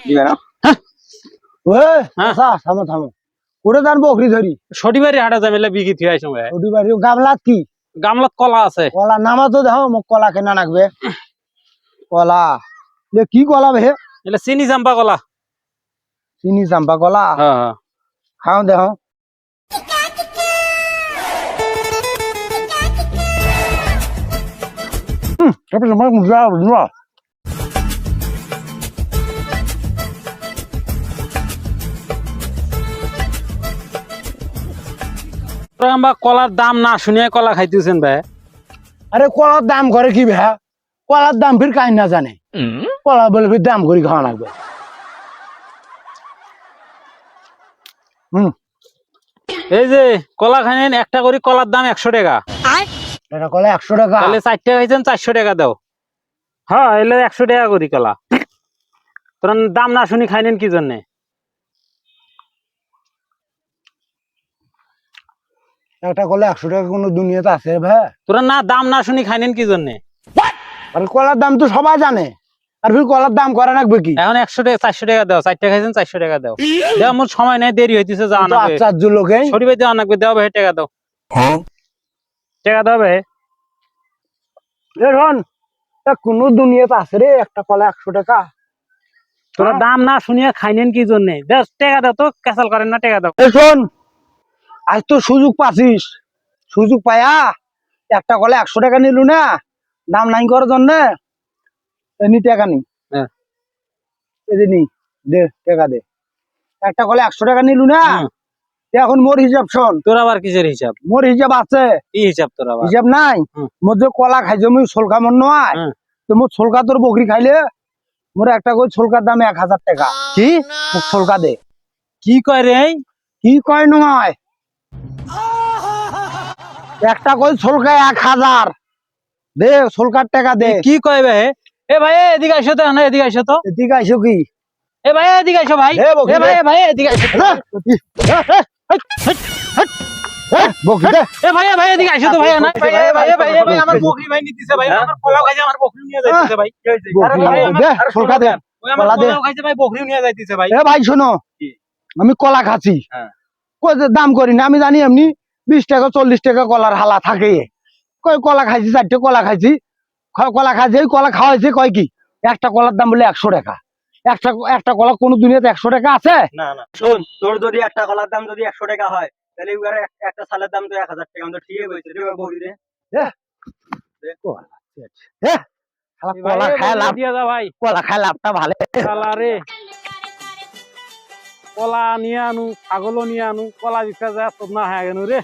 দিবে না ওই হ্যাঁ। আচ্ছা থামো থামো। ওটা দান বকরি ধরি শনিবারে হাটা যাবে বিকি থিয়ে আইসো ভাই গামলাত কি? গামলাত কলা আছে। কলা নামা তো দেখো মোক কলা কেনা নাকবে। কলা। এ কি কলা বে? এলে চিনি চাম্পা কলা। চিনি চাম্পা কলা? হ্যাঁ হ্যাঁ খাও দেখো হুম, তারপরে আমার মুখে আমরা কলার দাম না শুনিয়ে কলা খাইতেছেন ভাই আরে কলার দাম করে কি ভ্যা কলার দাম ফির কাই না জানে কলা বলে ফির দাম করে খাওয়া লাগবে হুম এই যে কলা খাইলেন একটা করে কলার দাম একশো টাকা। এটা কলা একশো টাকা। তাহলে চারটে খাইছেন চারশো টাকা দাও। হ্যাঁ এলে একশো টাকা করি কলা। তোরা দাম না শুনি খাইলেন কি জন্যে একটা কলা একশো টাকা কোনো দুনিয়াতে আছে ভাই। তোরা না দাম না শুনি কি জন্যে? আর কলার দাম তো সবাই জানে। আর ফির কলার দাম করে রাখবে কি? এখন একশো টাকা চারশো টাকা দাও চারটে খাইছেন চারশো টাকা দাও। দেওয়া আমার সময় নেই দেরি হইতেছে যাওয়া তো না আশ্চর্য লোকে। দেওয়া দেওয়া ভাই টাকা দাও। টাকা দাও ভাই। কোনো দুনিয়াতে আছে রে একটা কলা একশো টাকা। তোরা দাম না শুনিয়ে খাইলেন কি জন্যে? দাও টাকা দাও তো ক্যাসাল করেন না টাকা দাও। শোন আজ তো সুযোগ পাচ্ছিস। সুযোগ পায়া? একটা কলে একশো টাকা নিলু না? দাম নাই করার জন্য? নি টাকা নি। হ্যাঁ। এই নি দে টাকা দে। একটা কলা একশো টাকা নিলু না? এখন মোর হিসাব শোন। তোর আবার কিসের হিসাব? মোর হিসাব আছে। কি হিসাব তোর আবার? হিসাব নাই। মোর যে কলা খাইছে মুই সোলকা মন নয়। তো মোর সোলকা তোর বকরি খাইলে? মোর একটা করে সোলকার দাম এক হাজার টাকা। কি? মোক সোলকা দে। কি কয় রে কি কয় নয়? একটা কই সোলকা এক হাজার দে সোলকার টাকা দে কি কয় ভাই এ ভাই এদিকে আসো তো না এদিকে আসো তো এদিকে আইসো কি এ ভাই এদিকে আসো ভাই এ ভাই ভাই এদিকে আসো দে এ ভাই ভাই এদিকে আসো তো ভাই না ভাই ভাই ভাই ভাই আমার বকরি ভাই নিতেছে ভাই আমার পোলাও খাইছে আমার বকরি নিয়ে যাইতেছে ভাই আরে ভাই, বকরি আমার- দে আরে দে কলা দে। খাইছে ভাই বকরি নিয়ে যাইতেছে ভাই এ ভাই শোনো আমি কলা খাচ্ছি হ্যাঁ। দাম করি না আমি জানি এমনি বিশ টাকা চল্লিশ টাকা কলার হালা থাকে। কই কলা খাইছি চারটে কলা খাইছি। কলা খাইছি এই কলা খাওয়াইছে কয় কি? একটা কলার দাম বলে একশো টাকা। একটা একটা কলা কোনো দুনিয়াতে একশো টাকা আছে? না না। শোন তোর যদি একটা কলার দাম যদি একশো টাকা হয় তাহলে একটা সালের দাম তো এক হাজার টাকা। ঠিকই বলছে রে বলি রে। কলা খায় লাভ দিয়া যা ভাই। কলা খায় লাভটা ভালো। রে। কলা নিয়ে আনু ছাগলও নিয়ে আনু কলা বিকা যায় না হয়ে গেল রে।